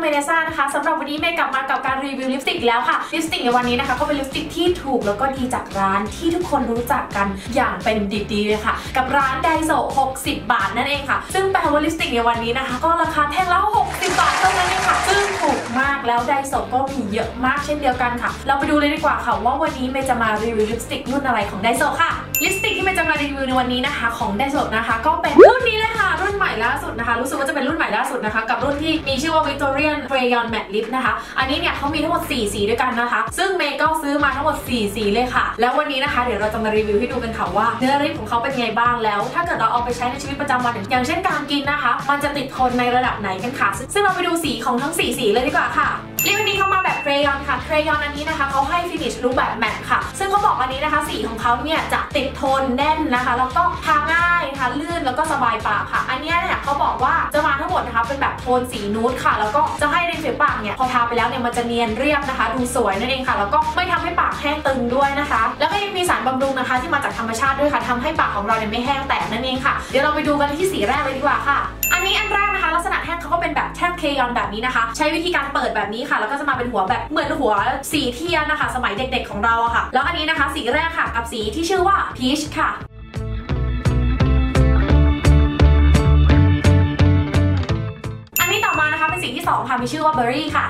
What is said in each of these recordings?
เมเนซ่านะคะสำหรับวันนี้เมย์กลับมากับการรีวิวลิปสติกแล้วค่ะลิปสติกในวันนี้นะคะก็เป็นลิปสติกที่ถูกแล้วก็ดีจากร้านที่ทุกคนรู้จักกันอย่างเป็นดีๆเลยค่ะ กับร้านไดโซ60 บาทนั่นเองค่ะ ซึ่งแปลว่าลิปสติกในวันนี้นะคะ ก็ราคาแท่งละ60 บาทเท่านั้นเองค่ะ ซึ่งถูกมากแล้วไดโซก็มีเยอะมากเช่นเดียวกันค่ะ เราไปดูเลยดีกว่าค่ะว่าวันนี้เมย์จะมารีวิวลิปสติกรุ่นอะไรของไดโซค่ะลิปสติกที่เมย์จะมารีวิวในวันนี้นะคะ ของไดโซนะคะ ก็เป็นรุ่นนี้เลยค่ะ ใหม่ล่าสุดนะคะ รู้สึกว่าจะเป็นรุ่นใหม่ล่าสุดนะคะ กับรุ่นที่มีชื่อว่า Victorian Crayon Matte Lip นะคะ อันนี้เนี่ยเขามีทั้งหมด 4 สีด้วยกันนะคะ ซึ่งเมย์ก็ซื้อมาทั้งหมด 4 สีเลยค่ะ แล้ววันนี้นะคะเดี๋ยวเราจะมารีวิวให้ดูกันค่ะว่าเนื้อลิปของเขาเป็นไงบ้างแล้ว ถ้าเกิดเราเอาไปใช้ในชีวิตประจำวันอย่างเช่นการกินนะคะ มันจะติดทนในระดับไหนกันค่ะ ซึ่งเราไปดูสีของทั้ง 4 สีเลยดีกว่าค่ะลิ เข้ามาแบบเครยอนค่ะเครยอนอันนี้นะคะเขาให้ฟินิชรูปแบบแมตต์ค่ะ ซึ่งเขาบอกอันนี้นะคะ สีของเขาเนี่ยจะติดทนแน่นนะคะ แล้วก็ทาง่ายนะคะลื่นแล้วก็สบายปากค่ะ อันนี้เนี่ยเขาบอกว่าจะมาทั้งหมดนะคะเป็นแบบโทนสีนูดค่ะ แล้วก็จะให้ริมฝีปากเนี่ยพอทาไปแล้วเนี่ยมันจะเนียนเรียบนะคะ ดูสวยนั่นเองค่ะ แล้วก็ไม่ทำให้ปากแห้งตึงด้วยนะคะ แล้วก็ยังมีสารบำรุงนะคะ ที่มาจากธรรมชาติด้วยค่ะทำให้ปากของเราเนี่ยไม่แห้งแตกนั่นเองค่ะเดี๋ยวเราไปดูกันที่สีแรกเลยดีกว่าค่ะ นี้อันแรกนะคะ ลักษณะแท่งเขาก็เป็นแบบแท่งเคยอนแบบนี้นะคะ ใช้วิธีการเปิดแบบนี้ค่ะ แล้วก็จะมาเป็นหัวแบบเหมือนหัวสีเทียนนะคะ สมัยเด็กๆของเราอะค่ะ แล้วอันนี้นะคะสีแรกค่ะกับสีที่ชื่อว่าพีชค่ะอันนี้ต่อมานะคะเป็นสีที่2ค่ะมีชื่อว่าเบอร์รี่ค่ะ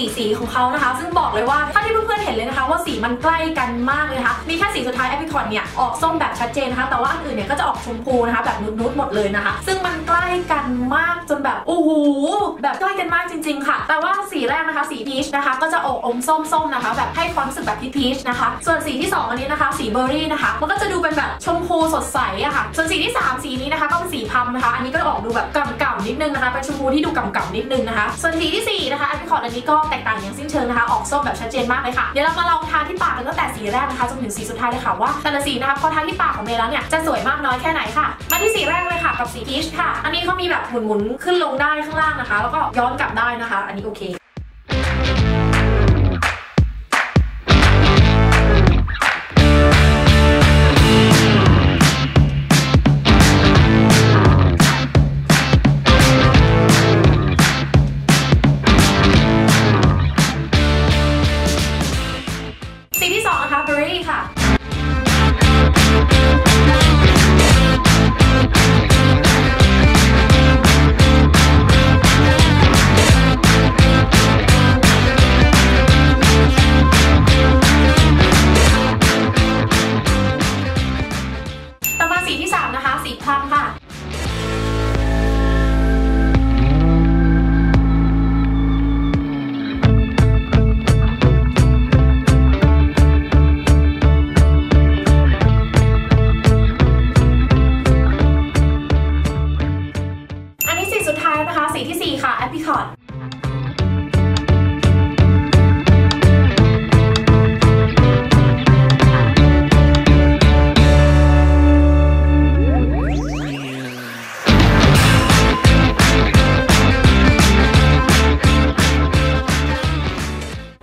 4 สีของเขานะคะ ซึ่งบอกเลยว่าถ้าที่เพื่อนๆเห็นเลยนะคะ ว่าสีมันใกล้กันมากเลยนะคะ มีแค่สีสุดท้ายแอปริคอนเนี่ยออกส้มแบบชัดเจนนะคะ แต่ว่าอันอื่นเนี่ยก็จะออกชมพูนะคะ แบบนุดๆหมดเลยนะคะ ซึ่งมันใกล้กันมากจนแบบโอ้โหแบบใกล้กันมากจริง ๆ ค่ะ แต่ว่า สีแรกนะคะ สีพีชนะคะ ก็จะออกอมส้มๆนะคะ แบบให้ความรู้สึกแบบพีชนะคะ ส่วนสีที่ 2 อันนี้นะคะ สีเบอร์รี่นะคะ มันก็จะดูเป็นแบบชมพูสดใสอะค่ะ ส่วนสีที่ 3 สีนี้นะคะ ก็เป็นสีพัมนะคะ อันนี้ก็ออกดูแบบก่ำๆนิดนึงนะคะ เป็นชมพูที่ดูก่ำๆนิดนึงนะคะ ส่วนสีที่ 4 นะคะอปริคอตอันนี้ก็แตกต่างอย่างสิ้นเชิงนะคะ ออกส้มแบบชัดเจนมากเลยค่ะ เดี๋ยวเรามาลองทาที่ปากกันตั้งแต่สีแรกนะคะจนถึงสีสุดท้ายเลยค่ะว่าแต่ละสีนะคะพอทาที่ปากของเมย์แล้วเนี่ยจะสวยมากน้อยแค่ไหนค่ะ มาที่สีแรกเลยค่ะกับสีพีชค่ะ อันนี้เขามีแบบหมุนๆขึ้นลงได้ข้างล่างนะคะ แล้วก็ย้อนกลับได้นะคะ อันนี้โอเค นี้สีสุดท้ายนะคะ สีที่ 4 ค่ะแอปริคอต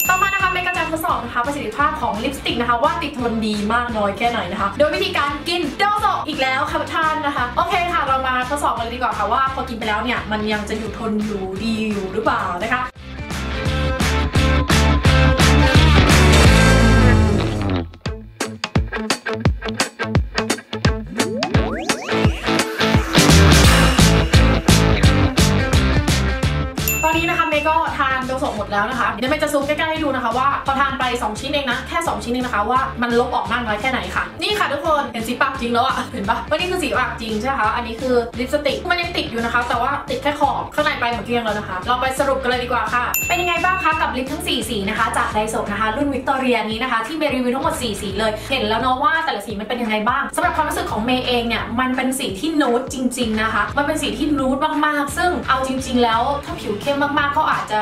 ต่อมานะคะเมย์ก็จะทดสอบนะคะประสิทธิภาพของลิปสติกนะคะ ว่าติดทนดีมากน้อยแค่ไหนนะคะ โดยวิธีการกินโดโซอีกแล้วค่ะท่านนะคะ โอเคค่ะ เรามา สอบกันเลยดีกว่าค่ะว่าพอกินไปแล้วเนี่ยมันยังจะอยู่ทนอยู่ดีอยู่หรือเปล่านะคะ หมดแล้วนะคะเดี๋ยวเมย์จะซูมใกล้ๆให้ดูนะคะว่าพอทานไป 2 ชิ้นเองนะแค่ 2 ชิ้นเองนะคะว่ามันลบออกมากน้อยแค่ไหนค่ะ นี่ค่ะทุกคนเห็นสีปากจริงแล้วอะเห็นปะว่านี่คือสีปากจริงใช่ไหมคะอันนี้คือลิปสติกมันยังติดอยู่นะคะ แต่ว่าติดแค่ขอบข้างในไปหมดเกลี้ยงแล้วนะคะ เราไปสรุปกันเลยดีกว่าค่ะ เป็นยังไงบ้างคะกับลิปทั้ง 4 สีนะคะ จากไดโซนะคะรุ่นวิกตอเรียนี้นะคะที่เมรีวิวทั้งหมด 4 สีเลย เห็นแล้วเนาะว่าแต่ละสีมันเป็นยังไงบ้างสำหรับความรู้สึกของเมย์เองเนี่ยมันเป็นสีที่นูดจริง ๆนะคะ มันเป็นสีที่นูดมากๆ ซึ่งเอาจริง ๆ แล้วถ้าผิวเข้มมากๆก็อาจจะ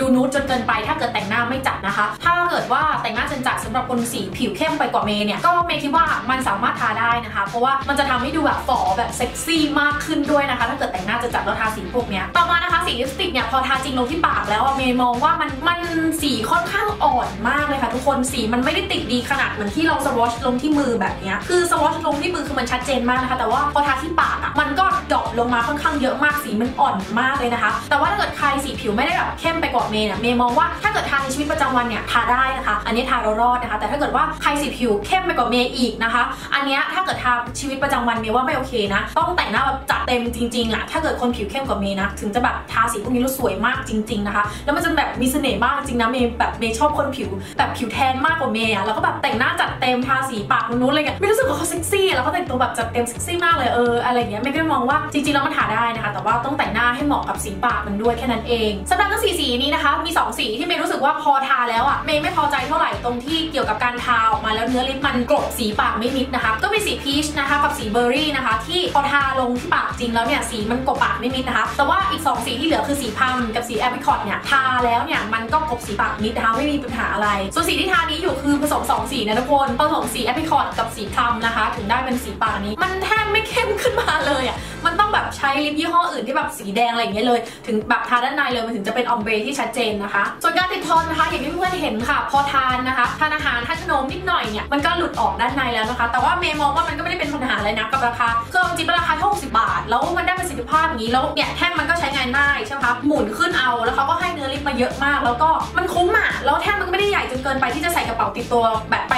ดููนูดจนเกินไปถ้าเกิดแต่งหน้าไม่จัดนะคะ ถ้าเกิดว่าแต่งหน้าจนจัดสำหรับคนสีผิวเข้มไปกว่าเมย์เนี่ยก็เมย์คิดว่ามันสามารถทาได้นะคะ เพราะว่ามันจะทำให้ดูแบบฝ่อแบบเซ็กซี่มากขึ้นด้วยนะคะ ถ้าเกิดแต่งหน้าจะจัดแล้วทาสีพวกเนี้ยต่อมานะคะสีลิปสติกเนี่ยพอทาจริงลงที่ปากแล้วเมย์มองว่ามันมันสีค่อนข้างอ่อนมากเลยค่ะทุกคนสีมันไม่ได้ติดดีขนาดเหมือนที่เราสวอชลงที่มือแบบเนี้ยคือสวอชลงที่มือคือมันชัดเจนมากนะคะ แต่ว่าพอทาที่ปากอะมันก็ดรอปลงมาค่อนข้างเยอะมากสีมันอ่อนมากเลยนะคะ แต่ว่าถ้าเกิดใครสีผิวไม่ได้แบบเข้มไปกว่าเมย์เนี่ยเมย์มองว่าถ้าเกิดทาในชีวิตประจำวันเนี่ยทาได้นะคะ อันนี้ทาเรารอดนะคะ แต่ถ้าเกิดว่าใครสีผิวเข้มไปกว่าเมย์อีกนะคะ อันนี้ถ้าเกิดทาชีวิตประจำวันเมย์ว่าไม่โอเคนะ ต้องแต่งหน้าแบบจัดเต็มจริงๆอะถ้าเกิดคนผิวเข้มกว่าเมย์นะถึงจะแบบทาสีพวกนี้แล้วสวยมากจริง ๆนะคะ แล้วมันจะแบบมีเสน่ห์มากจริงนะเมย์แบบเมย์ชอบคนผิวแบบผิวแทนมากกว่าเมย์อะแล้วก็แบบแต่งหน้าจัดเต็มทาสีปากนู้นๆอะไรเงี้ยไม่รู้สึกว่าเขาเซ็กซี่แล้วเขาแต่งตัวแบบจัดเต็มเซ็กซี่มากเลยเอออะไรเงี้ยเมย์ก็มองว่าจริงๆแล้วมันทาได้นะคะ แต่ว่าต้องแต่งหน้าให้เหมาะกับสีปากมันด้วยแค่นั้นเองสำหรับทั้งสีสีนี้นะคะมี 2 สีที่เมย์รู้สึกว่าพอทาแล้วอะเมย์ไม่พอใจเท่าไหร่ตรงที่เกี่ยวกับการทาออกมาแล้วเนื้อลิปมันกรบสีปากไม่มิดนะคะ ก็มีสีพีชนะคะกับสีเบอร์รี่นะคะ ที่พอทาลงที่ปากจริงแล้วเนี่ยสีมันกรบปากไม่มิดนะคะ แต่ว่าอีก 2 สีที่เหลือคือสีพัมกับสีแอปริคอตเนี่ยทาแล้วเนี่ยมันก็กรบสีปากมิดนะคะไม่มีปัญหาอะไร ส่วนสีที่ทานี้อยู่คือผสม 2 สีนะทุกคนผสมสีแอปริคอตกับสีพัมนะคะ ถึงได้เป็นสีปากนี้ มันแทบไม่เข้มขึ้นมาเลยอะมันต้องแบบใช้ลิปยี่ห้ออื่นที่แบบสีแดงอะไรอย่างเงี้ยเลย ถึงแบบทาด้านในเลยมันถึงจะเป็นออมเบรที่ชัดเจนนะคะ ส่วนการติดทนนะคะอย่างที่เพื่อนเห็นค่ะ พอทานนะคะทานอาหารทานขนมนิดหน่อยเนี่ยมันก็หลุดออกด้านในแล้วนะคะ แต่ว่าเมย์มองว่ามันก็ไม่ได้เป็นปัญหาเลยนะกับราคาคือเอาจริงๆราคาเท่า60บาท แล้วมันได้ประสิทธิภาพอย่างนี้แล้วเนี่ยแท่งมันก็ใช้งานง่ายใช่ไหมคะหมุนขึ้นเอาแล้วเขาก็ให้เนื้อลิปมาเยอะมาก แล้วก็มันคุ้มอะแล้วแท่งมันก็ไม่ได้ใหญ่จนเกินไปที่จะใส่กระเป๋าติดตัวแบบไป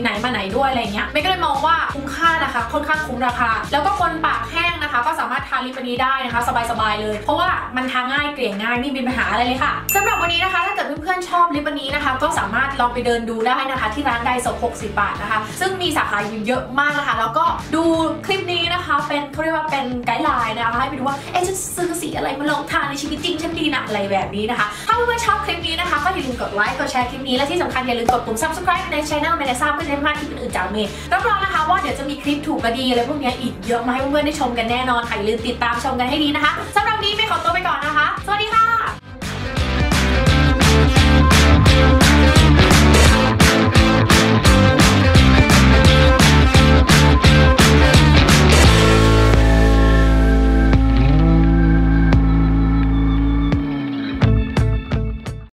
ไหนมาไหนด้วยอะไรเงี้ยเมย์ก็เลยมองว่าคุ้มค่านะคะค่อนข้างคุ้มราคา แล้วก็คนปากแห้ง นะคะ ก็สามารถทาลิปอันนี้ได้นะคะ สบายๆเลย เพราะว่ามันทาง่ายเกลี่ยง่ายไม่มีปัญหาอะไรเลยค่ะสำหรับวันนี้นะคะ ถ้าเกิดเพื่อนๆชอบลิปอันนี้นะคะ ก็สามารถลองไปเดินดูได้นะคะ ที่ร้านไดโซ60 บาทนะคะ ซึ่งมีสาขาอยู่เยอะมากนะคะ แล้วก็ดูคลิปนี้นะคะ เป็นเขาเรียกว่าเป็นไกด์ไลน์นะคะให้ไปดูว่าเอ๊ะจะซื้อสีอะไรมาลองทาในชีวิตจริงฉันดีนะอะไรแบบนี้นะคะ ถ้าเพื่อนๆชอบคลิปนี้นะคะก็อย่าลืมกดไลค์กดแชร์คลิปนี้และที่สำคัญอย่าลืมกดปุ่ม subscribe ในช่องเมเนซ่าเพื่อจะได้ไม่พลาดคลิปอื่นๆจากเมย์รับรองนะคะว่าเดี๋ยวจะมีคลิปถูกกระดีอะไรพวกนี้อีกเยอะมาให้เพื่อนๆได้ชมกันแน่นอนค่ะอย่าลืมติดตามชมกันให้ดีนะคะสำหรับวันนี้ไม่ขอตัวไปก่อนนะคะ สวัสดีค่ะ